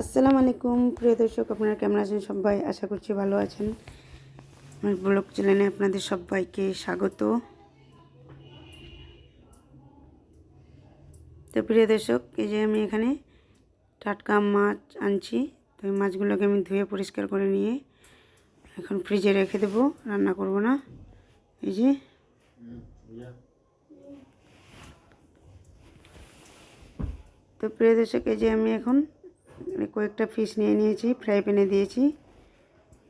আসসালামু আলাইকুম। প্রিয় দর্শক, আপনারা কেমন আছেন? সবাই আশা করছি ভালো আছেন। আমার ব্লগ চ্যানেলে আপনাদের সবাইকে স্বাগত। তো প্রিয় দর্শক, এই যে আমি এখানে টাটকা মাছ আনছি। তো এই মাছগুলোকে আমি ধুয়ে পরিষ্কার করে নিয়ে এখন ফ্রিজে রেখে দেবো। রান্না করব না। এই যে। তো প্রিয় দর্শক, এই যে আমি এখন কয়েকটা ফিশ নিয়ে নিয়েছি ফ্রাই প্যানে দিয়েছি,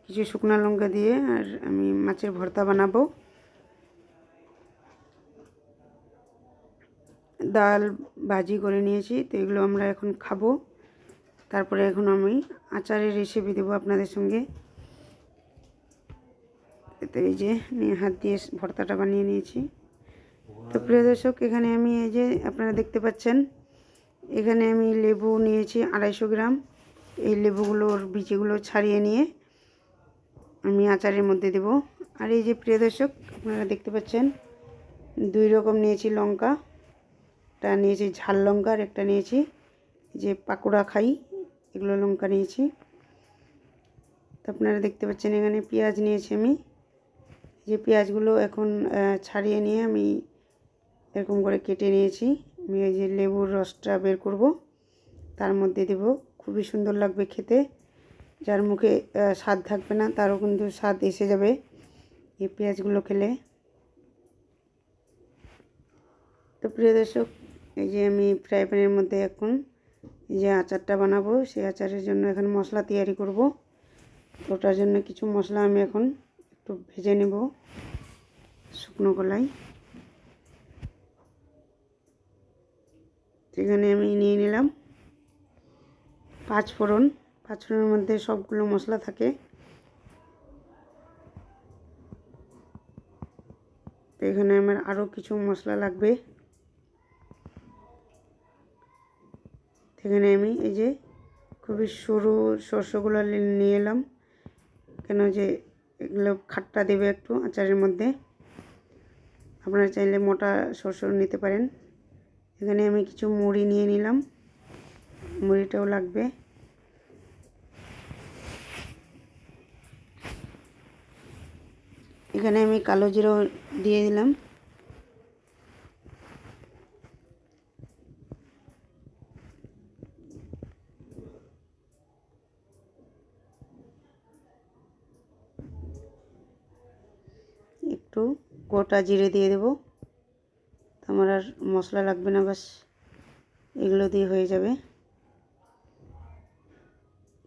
কিছু শুকনো লঙ্কা দিয়ে, আর আমি মাছের ভর্তা বানাবো। ডাল ভাজি করে নিয়েছি, তো এগুলো আমরা এখন খাব। তারপরে এখন আমি আচারের রেসিপি দেবো আপনাদের সঙ্গে। তো এই যে, আমি হাত দিয়ে ভর্তাটা বানিয়ে নিয়েছি। তো প্রিয় দর্শক, এখানে আমি এই যে, আপনারা দেখতে পাচ্ছেন এখানে আমি লেবু নিয়েছি আড়াইশো গ্রাম। এই লেবুগুলোর বিচিগুলো ছাড়িয়ে নিয়ে আমি আচারের মধ্যে দেব। আর এই যে প্রিয় দর্শক, আপনারা দেখতে পাচ্ছেন, দুই রকম নিয়েছি লঙ্কা, একটা নিয়েছি ঝাল লঙ্কা আর একটা নিয়েছি যে পাকোড়া খাই, এগুলো লঙ্কা নিয়েছি। তো আপনারা দেখতে পাচ্ছেন এখানে পেঁয়াজ নিয়েছি আমি। যে পেঁয়াজগুলো এখন ছাড়িয়ে নিয়ে আমি এরকম করে কেটে নিয়েছি। আমি এই যে লেবুর রসটা বের করব। তার মধ্যে দেব। খুবই সুন্দর লাগবে খেতে। যার মুখে স্বাদ থাকবে না, তারও কিন্তু স্বাদ এসে যাবে এই পেঁয়াজগুলো খেলে। তো প্রিয় দর্শক, এই যে আমি ফ্রাই প্যানের মধ্যে এখন এই যে আচারটা বানাবো, সেই আচারের জন্য এখন মশলা তৈরি করব। ওটার জন্য কিছু মশলা আমি এখন একটু ভেজে নেব। শুকনো কলাই। সেখানে আমি নিয়ে নিলাম পাঁচ ফোড়ন পাঁচ ফোড়নের মধ্যে সবগুলো মশলা থাকে। তো এখানে আমার আরও কিছু মশলা লাগবে। সেখানে আমি এই যে খুবই সরু শস্যগুলো নিয়ে এলাম। কেন যে এগুলো খাট্টা দেবে একটু আচারের মধ্যে। আপনারা চাইলে মোটা শস্য নিতে পারেন। এখানে আমি কিছু মুড়ি নিয়ে নিলাম। মুড়িটাও লাগবে। এখানে আমি কালো জিরো দিয়ে দিলাম। একটু গোটা জিরে দিয়ে দেবো। আমার আর মশলা লাগবে না, বাস এগুলো দিয়ে হয়ে যাবে।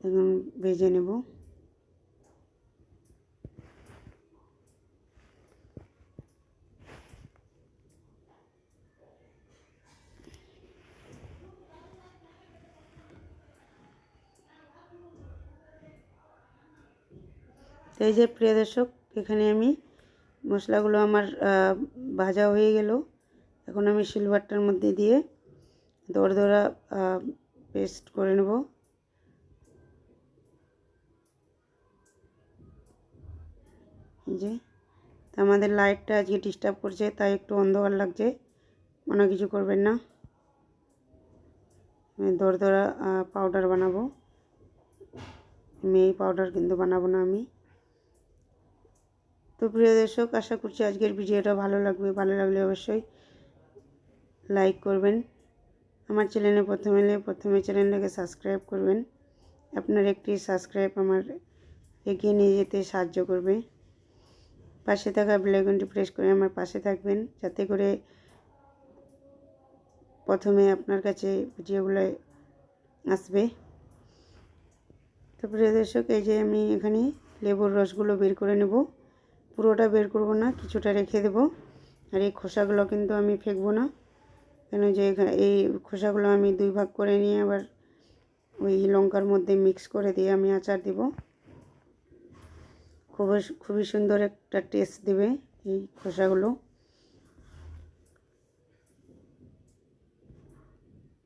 এখন ভেজে নেব। এই যে প্রিয় দর্শক, এখানে আমি মশলাগুলো আমার ভাজা হয়ে গেল। এখন আমি সিলভারটার মধ্যে দিয়ে দৌড় দৌড়া পেস্ট করে নেব। যে আমাদের লাইটটা আজকে ডিস্টার্ব করছে, তাই একটু অন্ধকার লাগছে। মনে কিছু করবেন না। দৌড় দৌড়া পাউডার বানাবো। মেয়ে পাউডার কিন্তু বানাবো না আমি। তো প্রিয় দর্শক, আশা করছি আজকের ভিডিওটা ভালো লাগবে। ভালো লাগলে অবশ্যই লাইক করবেন। আমার চ্যানেলে প্রথমে এলে প্রথমে চ্যানেলটাকে সাবস্ক্রাইব করবেন। আপনার একটি সাবস্ক্রাইব আমার এগিয়ে নিয়ে যেতে সাহায্য করবে। পাশে থাকা বেলাইকনটি প্রেস করে আমার পাশে থাকবেন, যাতে করে প্রথমে আপনার কাছে ভিডিওগুলো আসবে। তো প্রিয় দর্শক, এই যে আমি এখানে লেবুর রসগুলো বের করে নেব। পুরোটা বের করব না, কিছুটা রেখে দেব। আর এই খোসাগুলো কিন্তু আমি ফেকবো না। কেন যে এই খোসাগুলো আমি দুই ভাগ করে নিয়ে আবার ওই লঙ্কার মধ্যে মিক্স করে দিয়ে আমি আচার দেব। খুবই খুবই সুন্দর একটা টেস্ট দেবে এই খোসাগুলো।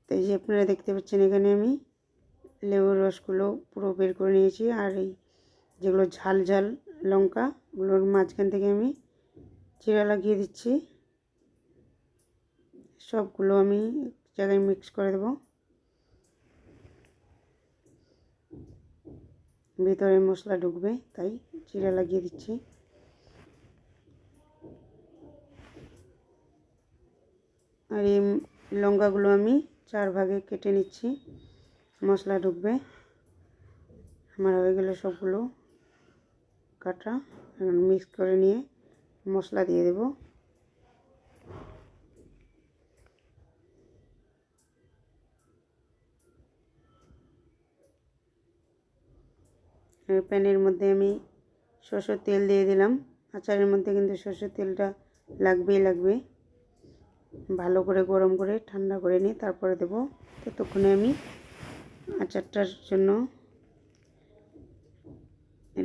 তো এই যে আপনারা দেখতে পাচ্ছেন এখানে আমি লেবুর রসগুলো পুরো বের করে নিয়েছি আর এই যেগুলো ঝাল ঝাল লঙ্কা, ওগুলোর মাঝখান থেকে আমি চিরা লাগিয়ে দিচ্ছি। সবগুলো আমি এক জায়গায় মিক্স করে দেব। ভিতরে মশলা ঢুকবে, তাই চিরা লাগিয়ে দিচ্ছি। আর এই লঙ্কাগুলো আমি চার ভাগে কেটে নিচ্ছি, মশলা ঢুকবে। আমার হয়ে গেলে সবগুলো কাটা মিক্স করে নিয়ে মশলা দিয়ে দেব। প্যানের মধ্যে আমি সরষের তেল দিয়ে দিলাম। আচারের মধ্যে কিন্তু সরষের তেলটা লাগবেই লাগবে। ভালো করে গরম করে ঠান্ডা করে নিয়ে তারপরে দেব। ততক্ষণে আমি আচারটার জন্য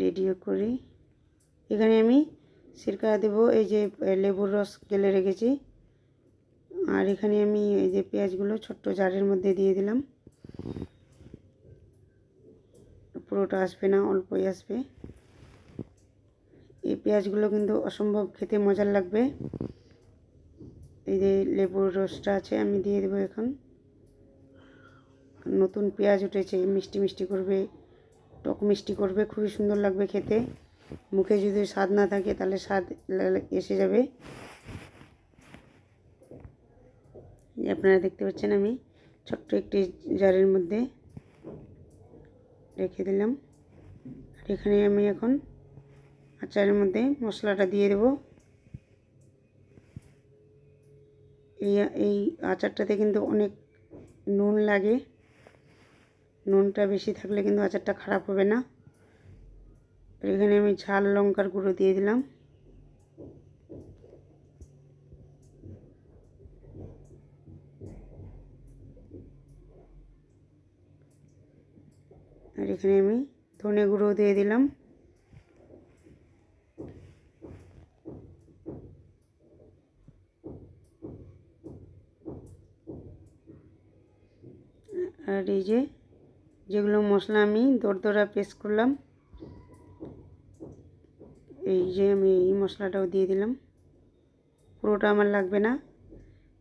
রেডিও করি এখানে আমি সিরকা দেব। এই যে লেবুর রস গেলে রেখেছি। আর এখানে আমি এই যে পেঁয়াজগুলো ছোট্ট জারের মধ্যে দিয়ে দিলাম। পুরোটা আসবে না, অল্পই আসবে। এই পেঁয়াজগুলো কিন্তু অসম্ভব খেতে মজার লাগবে। এই যে লেবুর রসটা আছে, আমি দিয়ে দেবো এখন। নতুন পেঁয়াজ উঠেছে, মিষ্টি মিষ্টি করবে, টক মিষ্টি করবে, খুবই সুন্দর লাগবে খেতে। মুখে যদি স্বাদ না থাকে, তাহলে স্বাদ এসে যাবে। আপনারা দেখতে পাচ্ছেন আমি ছোট্ট একটি জারের মধ্যে রেখে দিলাম। আর এখানে আমি এখন আচারের মধ্যে মশলাটা দিয়ে দেব। এই এই আচারটাতে কিন্তু অনেক নুন লাগে। নুনটা বেশি থাকলে কিন্তু আচারটা খারাপ হবে না। এখানে আমি ঝাল লঙ্কার গুঁড়ো দিয়ে দিলাম। আর এখানে আমি ধনে গুঁড়ো দিয়ে দিলাম। আর এই যে, যেগুলো মশলা আমি দরদরা পেস্ট করলাম, এই যে আমি এই মশলাটাও দিয়ে দিলাম। পুরোটা আমার লাগবে না,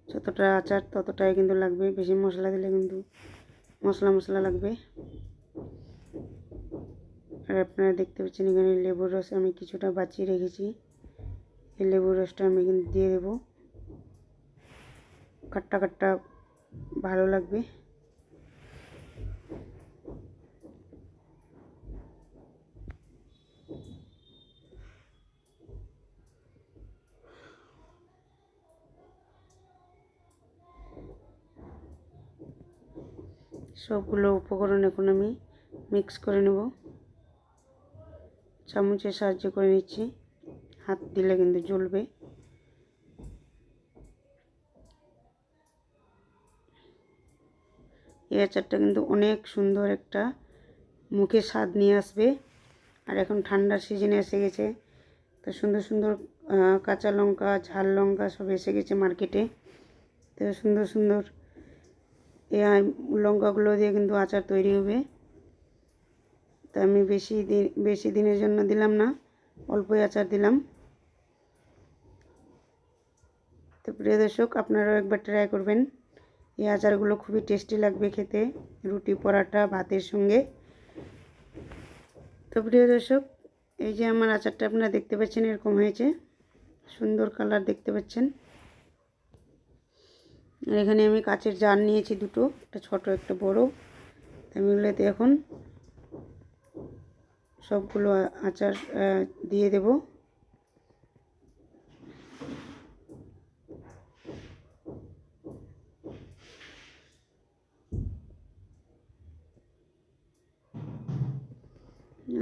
যতটা আচার ততটাই কিন্তু লাগবে, বেশি মশলা দিলে কিন্তু মশলা মশলা লাগবে। আর আপনারা দেখতে পাচ্ছেন এখানে লেবুর রস আমি কিছুটা বাঁচিয়ে রেখেছি। এই লেবুর রসটা আমি কিন্তু দিয়ে দেবো। খাট্টা খাট্টা ভালো লাগবে। সবগুলো উপকরণ এখন আমি মিক্স করে নেব। চামচের সাহায্য করে নিচ্ছি। হাত দিলে কিন্তু জ্বলবে। এই আচারটা কিন্তু অনেক সুন্দর একটা মুখে স্বাদ নিয়ে আসবে। আর এখন ঠান্ডার সিজনে এসে গেছে। তো সুন্দর সুন্দর কাঁচা লঙ্কা, ঝাল লঙ্কা সব এসে গেছে মার্কেটে। তো সুন্দর সুন্দর এই লঙ্কাগুলো দিয়ে কিন্তু আচার তৈরি হবে। তা আমি বেশি দিন, বেশি দিনের জন্য দিলাম না, অল্পই আচার দিলাম। তো প্রিয় দর্শক, আপনারাও একবার ট্রাই করবেন। এই আচারগুলো খুবই টেস্টি লাগবে খেতে, রুটি, পরাটা, ভাতের সঙ্গে। তো প্রিয় দর্শক, এই যে আমার আচারটা আপনারা দেখতে পাচ্ছেন, এরকম হয়েছে। সুন্দর কালার দেখতে পাচ্ছেন। আর এখানে আমি কাচের জার নিয়েছি দুটো, একটা ছোট, একটা বড়। আমি এগুলোতে এখন সবগুলো আচার দিয়ে দেব।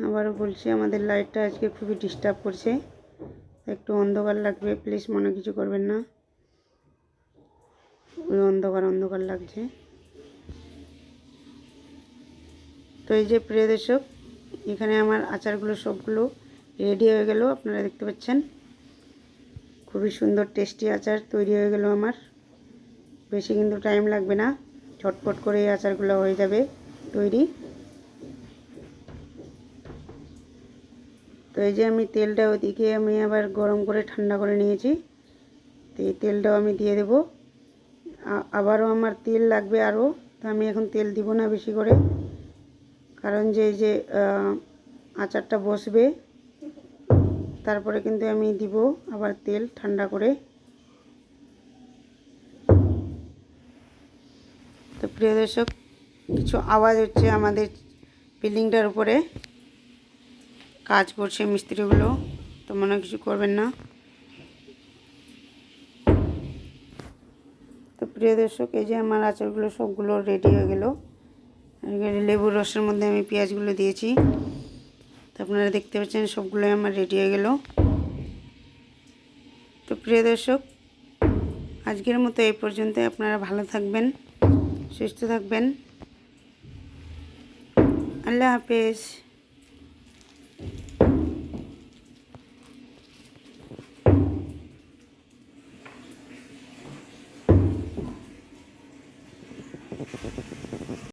আবারও বলছি, আমাদের লাইটটা আজকে খুবই ডিস্টার্ব করছে। একটু অন্ধকার লাগবে প্লিজ মনে কিছু করবেন না। ওই অন্ধকার অন্ধকার লাগছে। তো এই যে প্রিয় দর্শক এখানে আমার আচারগুলো সবগুলো রেডি হয়ে গেল, আপনারা দেখতে পাচ্ছেন। খুবই সুন্দর টেস্টি আচার তৈরি হয়ে গেল আমার। বেশি কিন্তু টাইম লাগবে না ছটপট করে এই আচারগুলো হয়ে যাবে তৈরি। তো এই যে আমি তেলটা ওদিকে আমি আবার গরম করে ঠান্ডা করে নিয়েছি। তো এই তেলটাও আমি দিয়ে দেবো। আবারও আমার তেল লাগবে আরও। তো আমি এখন তেল দিব না বেশি করে। কারণ যে যে আচারটা বসবে, তারপরে কিন্তু আমি দিব আবার তেল ঠান্ডা করে। তো প্রিয় দর্শক, কিছু আওয়াজ হচ্ছে আমাদের বিল্ডিংটার উপরে। কাজ করছে মিস্ত্রিগুলো, তো মনে কিছু করবেন না। তো প্রিয় দর্শক, এই যে আমার আচারগুলো সবগুলো রেডি হয়ে গেল। লেবুর রসের মধ্যে আমি পেঁয়াজগুলো দিয়েছি। তো আপনারা দেখতে পাচ্ছেন সবগুলোই আমার রেডি হয়ে গেল। তো প্রিয় দর্শক, আজকের মতো এই পর্যন্ত আপনারা ভালো থাকবেন, সুস্থ থাকবেন। আল্লাহ হাফেজ।